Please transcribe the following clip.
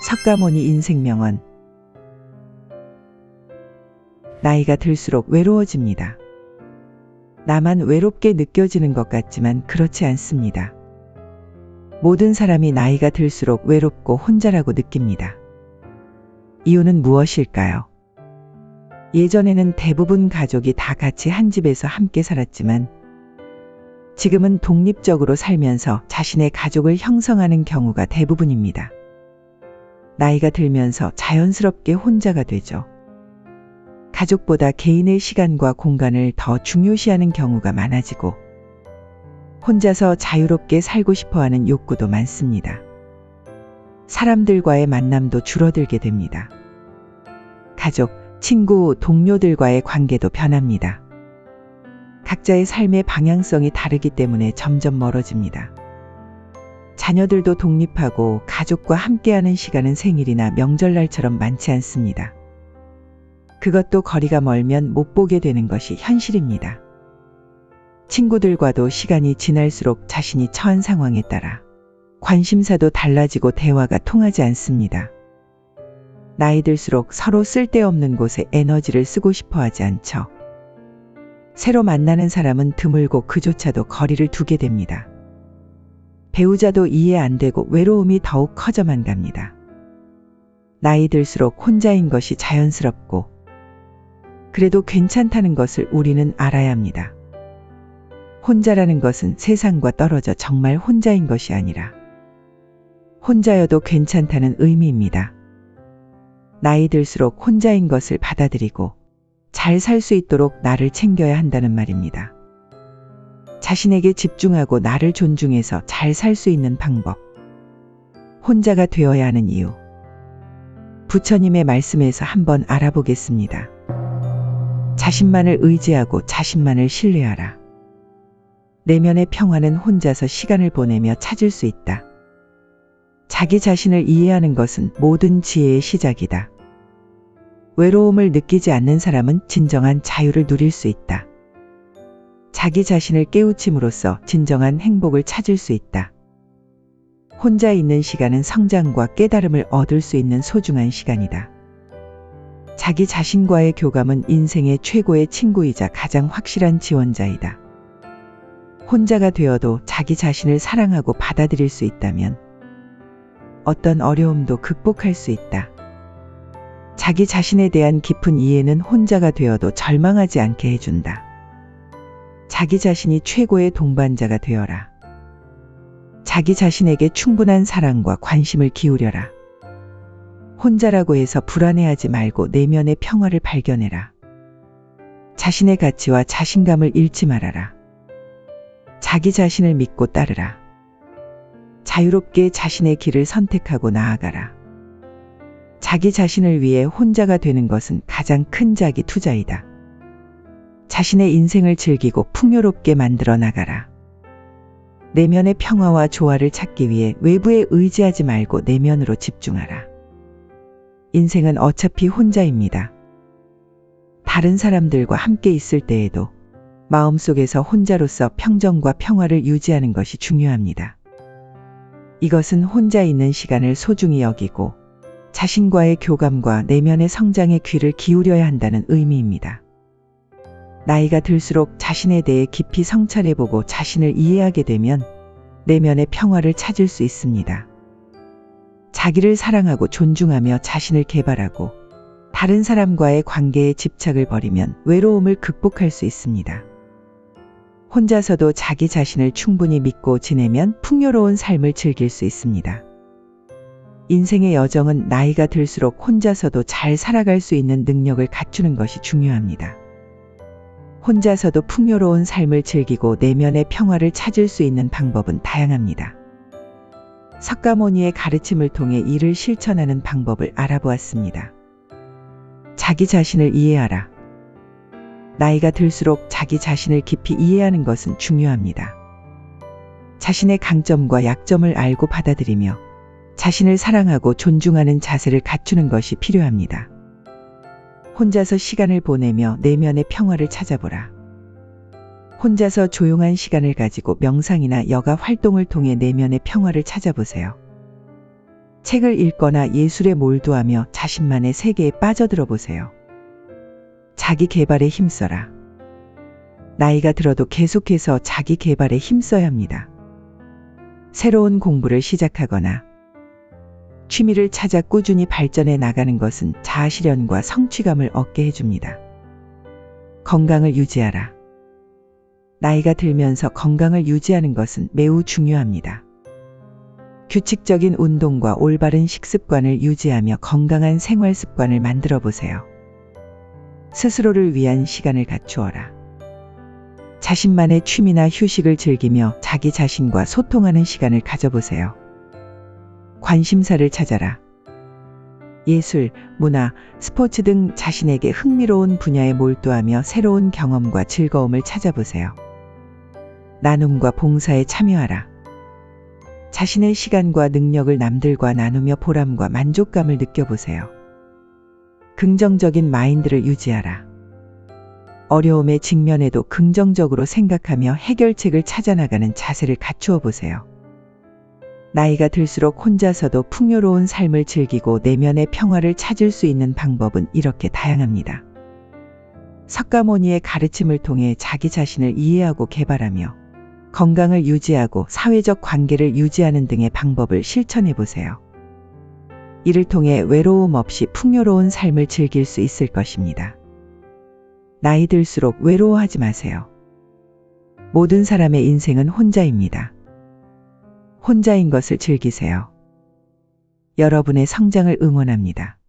석가모니 인생명언 나이가 들수록 외로워집니다. 나만 외롭게 느껴지는 것 같지만 그렇지 않습니다. 모든 사람이 나이가 들수록 외롭고 혼자라고 느낍니다. 이유는 무엇일까요? 예전에는 대부분 가족이 다 같이 한 집에서 함께 살았지만 지금은 독립적으로 살면서 자신의 가족을 형성하는 경우가 대부분입니다. 나이가 들면서 자연스럽게 혼자가 되죠. 가족보다 개인의 시간과 공간을 더 중요시하는 경우가 많아지고 혼자서 자유롭게 살고 싶어 하는 욕구도 많습니다. 사람들과의 만남도 줄어들게 됩니다. 가족, 친구, 동료들과의 관계도 변합니다. 각자의 삶의 방향성이 다르기 때문에 점점 멀어집니다. 자녀들도 독립하고 가족과 함께하는 시간은 생일이나 명절날처럼 많지 않습니다. 그것도 거리가 멀면 못 보게 되는 것이 현실입니다. 친구들과도 시간이 지날수록 자신이 처한 상황에 따라 관심사도 달라지고 대화가 통하지 않습니다. 나이 들수록 서로 쓸데없는 곳에 에너지를 쓰고 싶어 하지 않죠. 새로 만나는 사람은 드물고 그조차도 거리를 두게 됩니다. 배우자도 이해 안 되고 외로움이 더욱 커져만 갑니다. 나이 들수록 혼자인 것이 자연스럽고 그래도 괜찮다는 것을 우리는 알아야 합니다. 혼자라는 것은 세상과 떨어져 정말 혼자인 것이 아니라 혼자여도 괜찮다는 의미입니다. 나이 들수록 혼자인 것을 받아들이고 잘 살 수 있도록 나를 챙겨야 한다는 말입니다. 자신에게 집중하고 나를 존중해서 잘 살 수 있는 방법. 혼자가 되어야 하는 이유. 부처님의 말씀에서 한번 알아보겠습니다. 자신만을 의지하고 자신만을 신뢰하라. 내면의 평화는 혼자서 시간을 보내며 찾을 수 있다. 자기 자신을 이해하는 것은 모든 지혜의 시작이다. 외로움을 느끼지 않는 사람은 진정한 자유를 누릴 수 있다. 자기 자신을 깨우침으로써 진정한 행복을 찾을 수 있다. 혼자 있는 시간은 성장과 깨달음을 얻을 수 있는 소중한 시간이다. 자기 자신과의 교감은 인생의 최고의 친구이자 가장 확실한 지원자이다. 혼자가 되어도 자기 자신을 사랑하고 받아들일 수 있다면 어떤 어려움도 극복할 수 있다. 자기 자신에 대한 깊은 이해는 혼자가 되어도 절망하지 않게 해준다. 자기 자신이 최고의 동반자가 되어라. 자기 자신에게 충분한 사랑과 관심을 기울여라. 혼자라고 해서 불안해하지 말고 내면의 평화를 발견해라. 자신의 가치와 자신감을 잃지 말아라. 자기 자신을 믿고 따르라. 자유롭게 자신의 길을 선택하고 나아가라. 자기 자신을 위해 혼자가 되는 것은 가장 큰 자기 투자이다. 자신의 인생을 즐기고 풍요롭게 만들어 나가라. 내면의 평화와 조화를 찾기 위해 외부에 의지하지 말고 내면으로 집중하라. 인생은 어차피 혼자입니다. 다른 사람들과 함께 있을 때에도 마음속에서 혼자로서 평정과 평화를 유지하는 것이 중요합니다. 이것은 혼자 있는 시간을 소중히 여기고 자신과의 교감과 내면의 성장에 귀를 기울여야 한다는 의미입니다. 나이가 들수록 자신에 대해 깊이 성찰해보고 자신을 이해하게 되면 내면의 평화를 찾을 수 있습니다. 자기를 사랑하고 존중하며 자신을 개발하고 다른 사람과의 관계에 집착을 버리면 외로움을 극복할 수 있습니다. 혼자서도 자기 자신을 충분히 믿고 지내면 풍요로운 삶을 즐길 수 있습니다. 인생의 여정은 나이가 들수록 혼자서도 잘 살아갈 수 있는 능력을 갖추는 것이 중요합니다. 혼자서도 풍요로운 삶을 즐기고 내면의 평화를 찾을 수 있는 방법은 다양합니다. 석가모니의 가르침을 통해 이를 실천하는 방법을 알아보았습니다. 자기 자신을 이해하라. 나이가 들수록 자기 자신을 깊이 이해하는 것은 중요합니다. 자신의 강점과 약점을 알고 받아들이며 자신을 사랑하고 존중하는 자세를 갖추는 것이 필요합니다. 혼자서 시간을 보내며 내면의 평화를 찾아보라. 혼자서 조용한 시간을 가지고 명상이나 여가 활동을 통해 내면의 평화를 찾아보세요. 책을 읽거나 예술에 몰두하며 자신만의 세계에 빠져들어 보세요. 자기 개발에 힘써라. 나이가 들어도 계속해서 자기 개발에 힘써야 합니다. 새로운 공부를 시작하거나 취미를 찾아 꾸준히 발전해 나가는 것은 자아실현과 성취감을 얻게 해줍니다. 건강을 유지하라. 나이가 들면서 건강을 유지하는 것은 매우 중요합니다. 규칙적인 운동과 올바른 식습관을 유지하며 건강한 생활 습관을 만들어 보세요. 스스로를 위한 시간을 갖추어라. 자신만의 취미나 휴식을 즐기며 자기 자신과 소통하는 시간을 가져보세요. 관심사를 찾아라. 예술, 문화, 스포츠 등 자신에게 흥미로운 분야에 몰두하며 새로운 경험과 즐거움을 찾아보세요. 나눔과 봉사에 참여하라. 자신의 시간과 능력을 남들과 나누며 보람과 만족감을 느껴보세요. 긍정적인 마인드를 유지하라. 어려움에 직면해도 긍정적으로 생각하며 해결책을 찾아나가는 자세를 갖추어 보세요. 나이가 들수록 혼자서도 풍요로운 삶을 즐기고 내면의 평화를 찾을 수 있는 방법은 이렇게 다양합니다. 석가모니의 가르침을 통해 자기 자신을 이해하고 개발하며 건강을 유지하고 사회적 관계를 유지하는 등의 방법을 실천해 보세요. 이를 통해 외로움 없이 풍요로운 삶을 즐길 수 있을 것입니다. 나이 들수록 외로워하지 마세요. 모든 사람의 인생은 혼자입니다. 혼자인 것을 즐기세요. 여러분의 성장을 응원합니다.